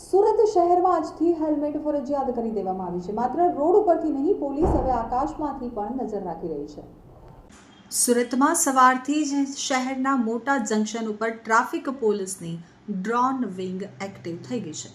સુરત શહેરમાં આજથી હેલ્મેટ ફરજિયાત કરી દેવામાં આવી છે. માત્ર રોડ ઉપરથી નહીં, પોલીસ હવે આકાશમાંથી પણ નજર રાખી રહી છે. સુરતમાં સવારથી જ શહેરના મોટા જંકશન ઉપર ટ્રાફિક પોલીસની ડ્રોન વિંગ એક્ટિવ થઈ ગઈ છે.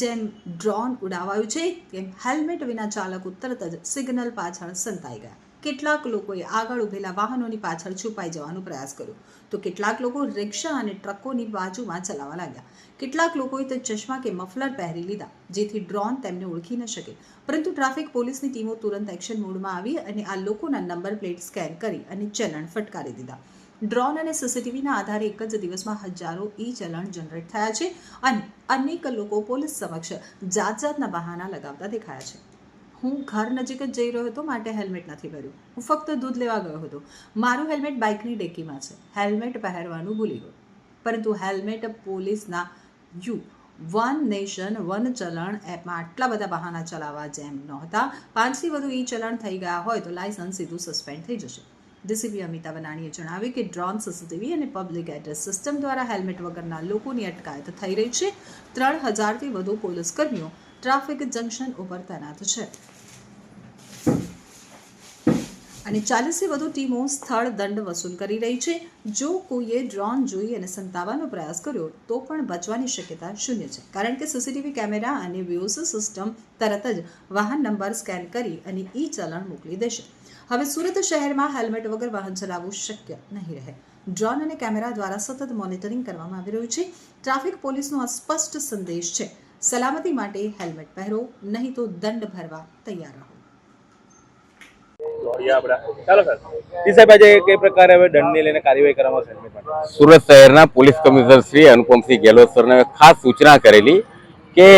જેમ ડ્રોન ઉડાવાયું છે, તેમ હેલ્મેટ વિના ચાલકો તરત જ સિગ્નલ પાછળ સંતાઈ ગયા. કેટલાક લોકોએ આગળ ઊભેલા વાહનોની પાછળ છુપાઈ જવાનો પ્રયાસ કર્યો. તો કેટલાક લોકો રિક્ષા અને ટ્રકોની બાજુમાં ચલાવવા લાગ્યા. કેટલાક લોકોએ તો ચશ્મા કે મફલર પહેરી લીધા, જેથી ડ્રોન તેમને ઓળખી ન શકે. પરંતુ ટ્રાફિક પોલીસની ટીમો તુરંત એક્શન મોડમાં આવી અને આ લોકોના નંબર પ્લેટ સ્કેન કરી અને ચલણ ફટકારી દીધા. ડ્રોન અને સીસીટીવીના આધારે એક જ દિવસમાં હજારો ઈ ચલણ જનરેટ થયા છે અને અનેક લોકો પોલીસ સમક્ષ જાત જાતના બહાના લગાવતા દેખાયા છે. હું ઘર નજીક જ જઈ રહ્યો હતો, માટે હેલ્મેટ નથી પહેર્યું. હું ફક્ત દૂધ લેવા ગયો હતો. મારું હેલ્મેટ બાઇકની ડેકીમાં છે. હેલ્મેટ પહેરવાનું ભૂલી ગયો. પરંતુ હેલ્મેટ પોલીસના યુ વન નેશન વન ચલણ એપમાં આટલા બધા બહાના ચલાવવા જેમ નહોતા. પાંચથી વધુ ઈ ચલણ થઈ ગયા હોય તો લાયસન્સ સીધું સસ્પેન્ડ થઈ જશે. ડીસીપી અમિતા બનાણીએ જણાવ્યું કે ડ્રોન સીસીટીવી અને પબ્લિક એડ્રેસ સિસ્ટમ દ્વારા હેલ્મેટ વગરના લોકોની અટકાયત થઈ રહી છે. ત્રણ હજારથી વધુ પોલીસ કર્મીઓ ટ્રાફિક જંકશન ઉપર તૈનાત છે. અને ચાલીસથી વધુ ટીમો સ્થળ દંડ વસૂલ કરી રહી છે. જો કોઈએ ડ્રોન જોઈ અને સંતાવવાનો પ્રયાસ કર્યો, તો પણ બચવાની શક્યતા શૂન્ય છે. કારણ કે સીસીટીવી કેમેરા અને વ્યુઝ સિસ્ટમ તરત જ વાહન નંબર સ્કેન કરી અને ઈ ચલણ મોકલી દેશે. હવે સુરત શહેરમાં હેલ્મેટ વગર વાહન ચલાવવું શક્ય નહીં રહે. ડ્રોન અને કેમેરા દ્વારા સતત મોનિટરિંગ કરવામાં આવી રહ્યું છે. ટ્રાફિક પોલીસનો આ સ્પષ્ટ સંદેશ છે. સલામતી માટે હેલ્મેટ પહેરો નહીં તો દંડ ભરવા તૈયાર રહો. સુરત શહેરના પોલીસ કમિશનર શ્રી અનુપમસિંહ ગેહલોત સરને ખાસ સૂચના કરેલી કે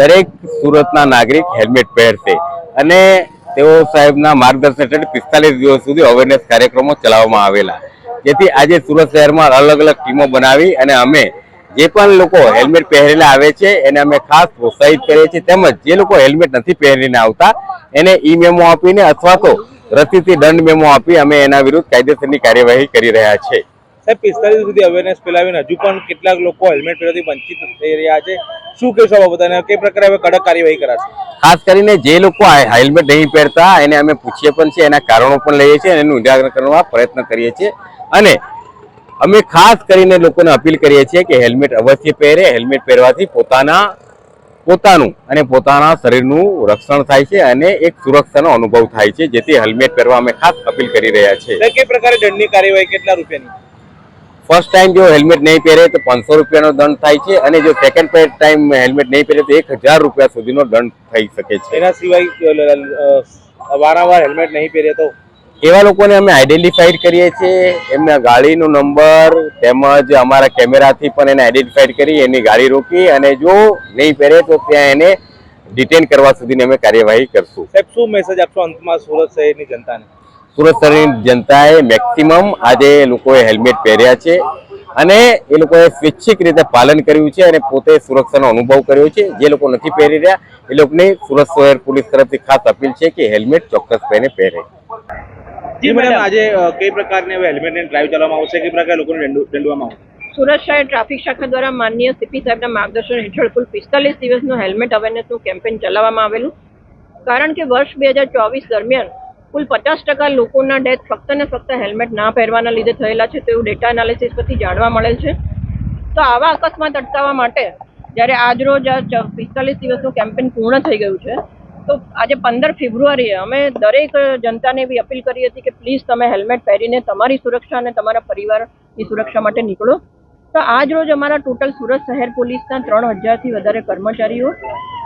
દરેક સુરતના નાગરિક હેલ્મેટ પહેરશે અને તેઓ સાહેબના માર્ગદર્શન હેઠળ પિસ્તાલીસ દિવસ સુધી અવેરનેસ કાર્યક્રમો ચલાવવામાં આવેલા. જેથી આજે સુરત શહેરમાં અલગ અલગ ટીમો બનાવી અને અમે જે પણ લોકો હેલ્મેટ પહેરેલા આવે છે એને અમે ખાસ પ્રોત્સાહિત કરીએ છીએ. તેમજ જે લોકો હેલ્મેટ નથી પહેરીને આવતા એને ઈ મેમો આપીને અથવા તો રસીથી દંડ મેમો આપી અમે એના વિરુદ્ધ કાયદેસરની કાર્યવાહી કરી રહ્યા છે. સાહેબ પિસ્તાલીસ સુધી અવેરનેસ ફેલાવીને હજુ પણ કેટલાક લોકો હેલ્મેટ પહેરવાથી વંચિત થઈ રહ્યા છે. શું કહેશો આ અને કઈ પ્રકારે હવે કડક કાર્યવાહી કરાશે? ખાસ કરીને જે લોકો હેલ્મેટ નહીં પહેરતા એને અમે પૂછીએ પણ છીએ એના કારણો પણ લઈએ છીએ અને એનું નિરાકરણ કરવા પ્રયત્ન કરીએ છીએ. અને અમે ખાસ કરીને લોકોને અપીલ કરીએ છીએ કે હેલ્મેટ અવશ્ય પહેરે. હેલ્મેટ પહેરવાથી પોતાના પોતાનું અને પોતાના શરીરનું રક્ષણ થાય છે અને એક સુરક્ષાનો અનુભવ થાય છે જેથી હેલ્મેટ પહેરવા અમે ખાસ અપીલ કરી રહ્યા છીએ. કઈ પ્રકારે દંડની કાર્યવાહી કેટલા રૂપિયાની? ફર્સ્ટ ટાઈમ જો હેલ્મેટ નહીં પહેરે તો પાંચસો રૂપિયાનો દંડ થાય છે અને જો સેકન્ડ ટાઈમ હેલ્મેટ નહીં પહેરે તો એક હજાર રૂપિયા સુધીનો દંડ થઈ શકે છે. એના સિવાય વારંવાર હેલ્મેટ નહીં પહેરે તો એવા લોકોને અમે આઈડેન્ટિફાઈડ કરીએ છીએ. એમના ગાડીનો નંબર તેમજ અમારા કેમેરાથી પણ એને આઈડેન્ટિફાઈડ કરી એની ગાડી રોકી અને જો નહીં પહેરે તો ત્યાં એને ડિટેન કરવા સુધીની અમે કાર્યવાહી કરશું. સાહેબ શું મેસેજ આપશો અંતમાં સુરત શહેરની જનતાને? સુરત શહેરની જનતાએ મેક્સિમમ આજે લોકોએ હેલ્મેટ પહેર્યા છે અને એ લોકોએ સ્વૈચ્છિક રીતે પાલન કર્યું છે અને પોતે સુરક્ષાનો અનુભવ કર્યો છે. જે લોકો નથી પહેરી રહ્યા એ લોકોની સુરત શહેર પોલીસ તરફથી ખાસ અપીલ છે કે હેલ્મેટ ચોક્કસ પહેરે પહેરે. જી મેડમ આજે કઈ પ્રકારની હવે હેલ્મેટને ડ્રાઈવ ચલાવવામાં આવશે? કઈ પ્રકારે લોકોને દંડવામાં આવશે? સુરત શહેર ટ્રાફિક શાખા દ્વારા માનનીય સીપી સાહેબના માર્ગદર્શન હેઠળ કુલ પિસ્તાલીસ દિવસનું હેલ્મેટ અવેરનેસનું કેમ્પેન ચલાવવામાં આવેલું. કારણ કે વર્ષ બે હજાર ચોવીસ દરમિયાન કુલ પચાસ ટકા લોકોના ડેથ ફક્ત ને ફક્ત હેલ્મેટ ના પહેરવાના લીધે થયેલા છે તેવું ડેટા એનાલિસિસ પરથી જાણવા મળેલ છે. તો આવા અકસ્માત અટકાવવા માટે જ્યારે આજરોજ આ પિસ્તાલીસ દિવસનું કેમ્પેન પૂર્ણ થઈ ગયું છે તો આજે પંદર ફેબ્રુઆરીએ અમે દરેક જનતાને એવી અપીલ કરી હતી કે પ્લીઝ તમે હેલ્મેટ પહેરીને તમારી સુરક્ષા અને તમારા પરિવારની સુરક્ષા માટે નીકળો. તો આજ રોજ અમારા ટોટલ સુરત શહેર પોલીસના ત્રણ હજારથી વધારે કર્મચારીઓ,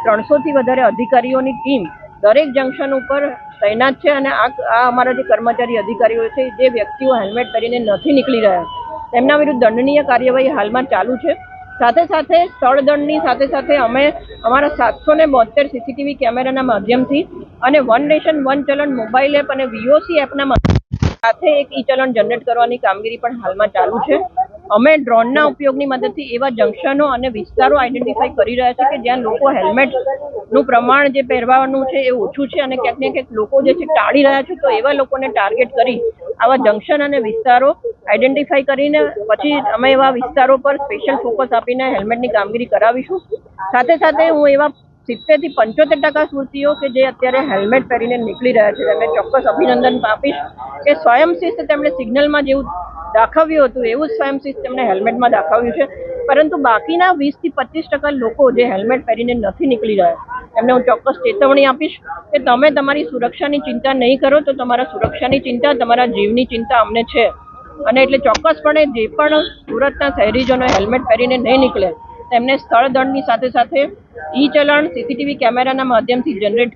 ત્રણસોથી વધારે અધિકારીઓની ટીમ દરેક જંકશન ઉપર તૈનાત છે અને આ આ અમારા જે કર્મચારી અધિકારીઓ છે, જે વ્યક્તિઓ હેલ્મેટ પહેરીને નથી નીકળી રહ્યા, તેમના વિરુદ્ધ દંડનીય કાર્યવાહી હાલમાં ચાલુ છે. સાથે સાથે સ્થળદંડની સાથે સાથે અમે અમારા સાતસો ને બોતેર સીસીટીવી કેમેરાના માધ્યમથી અને one nation one challan mobile app અને વીઓસી એપના સાથે એક ઈ ચલણ જનરેટ કરવાની કામગીરી પણ હાલમાં ચાલુ છે. અમે ડ્રોનના ઉપયોગની મદદથી એવા જંકશનો અને વિસ્તારો આઈડેન્ટિફાઈ કરી રહ્યા છે કે જ્યાં લોકો હેલ્મેટનું પ્રમાણ જે પહેરવાનું છે એ ઓછું છે અને ક્યાંક ને ક્યાંક લોકો જે છે ટાળી રહ્યા છે, તો એવા લોકોને ટાર્ગેટ કરી આવા જંકશન અને વિસ્તારો આઈડેન્ટિફાઈ કરીને પછી અમે એવા વિસ્તારો પર સ્પેશિયલ ફોકસ આપીને હેલ્મેટની કામગીરી કરાવીશું. સાથે સાથે હું એવા સિત્તેરથી પંચોતેર ટકા સ્મૃતિઓ કે જે અત્યારે હેલ્મેટ પહેરીને નીકળી રહ્યા છે, તેમને ચોક્કસ અભિનંદન આપીશ કે સ્વયંશિસ્ત તેમણે સિગ્નલમાં જેવું દાખવ્યું હતું, એવું જ સ્વયંશિસ્ત તેમણે હેલ્મેટમાં દાખવ્યું છે. પરંતુ બાકીના વીસથી પચીસ ટકા લોકો જે હેલ્મેટ પહેરીને નથી નીકળી રહ્યા એમને હું ચોક્કસ ચેતવણી આપીશ કે તમે તમારી સુરક્ષાની ચિંતા નહીં કરો, તો તમારા સુરક્ષાની ચિંતા, તમારા જીવની ચિંતા અમને છે. અને એટલે ચોક્કસપણે જે પણ સુરતના શહેરીજનો હેલ્મેટ પહેરીને નહીં નીકળે તેમને સ્થળ દંડની સાથે સાથે ઈ ચલણ સીસીટીવી કેમેરાના માધ્યમથી જનરેટ